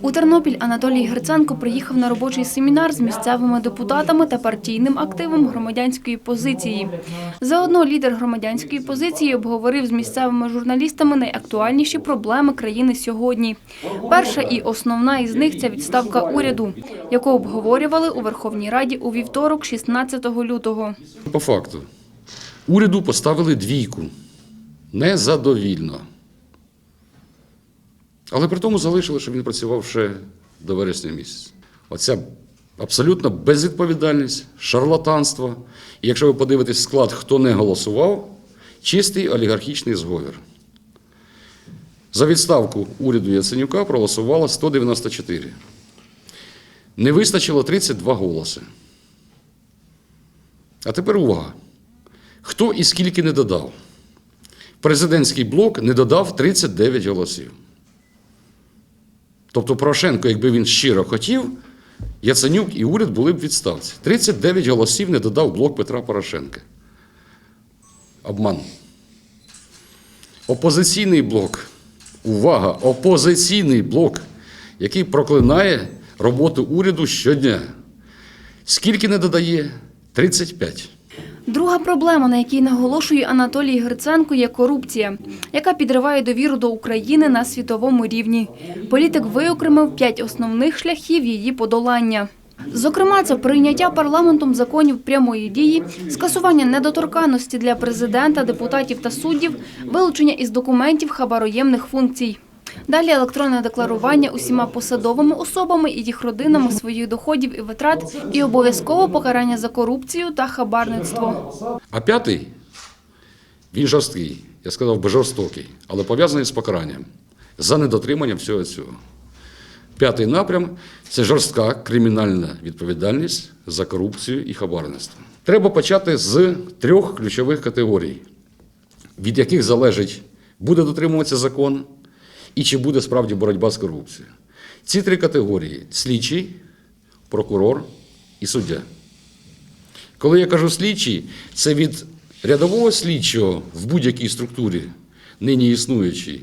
У Тернопіль Анатолій Гриценко приїхав на робочий семінар з місцевими депутатами та партійним активом громадянської позиції. Заодно лідер громадянської позиції обговорив з місцевими журналістами найактуальніші проблеми країни сьогодні. Перша і основна із них це відставка уряду, яку обговорювали у Верховній Раді у вівторок, 16 лютого. По факту, уряду поставили двійку. Незадовільно. Але при тому залишили, що він працював ще до вересня місяця. Оця абсолютна безвідповідальність, шарлатанство. І якщо ви подивитесь склад, хто не голосував, чистий олігархічний зговір. За відставку уряду Яценюка проголосувало 194. Не вистачило 32 голоси. А тепер увага. Хто і скільки не додав? Президентський блок не додав 39 голосів. Тобто Порошенко, якби він щиро хотів, Яценюк і уряд були б відставці. 39 голосів не додав блок Петра Порошенка. Обман. Опозиційний блок. Увага! Опозиційний блок, який проклинає роботу уряду щодня. Скільки не додає? 35. Друга проблема, на якій наголошує Анатолій Гриценко, є корупція, яка підриває довіру до України на світовому рівні. Політик виокремив п'ять основних шляхів її подолання. Зокрема, це прийняття парламентом законів прямої дії, скасування недоторканності для президента, депутатів та суддів, вилучення із документів хабароємних функцій. Далі електронне декларування усіма посадовими особами і їх родинами своїх доходів і витрат, і обов'язково покарання за корупцію та хабарництво. А п'ятий, він жорсткий, я сказав би жорстокий, але пов'язаний з покаранням за недотримання всього цього. П'ятий напрям це жорстка кримінальна відповідальність за корупцію і хабарництво. Треба почати з трьох ключових категорій, від яких залежить, буде дотримуватися закон і чи буде справді боротьба з корупцією. Ці три категорії слідчий, прокурор і суддя. Коли я кажу слідчий, це від рядового слідчого в будь-якій структурі, нині існуючій,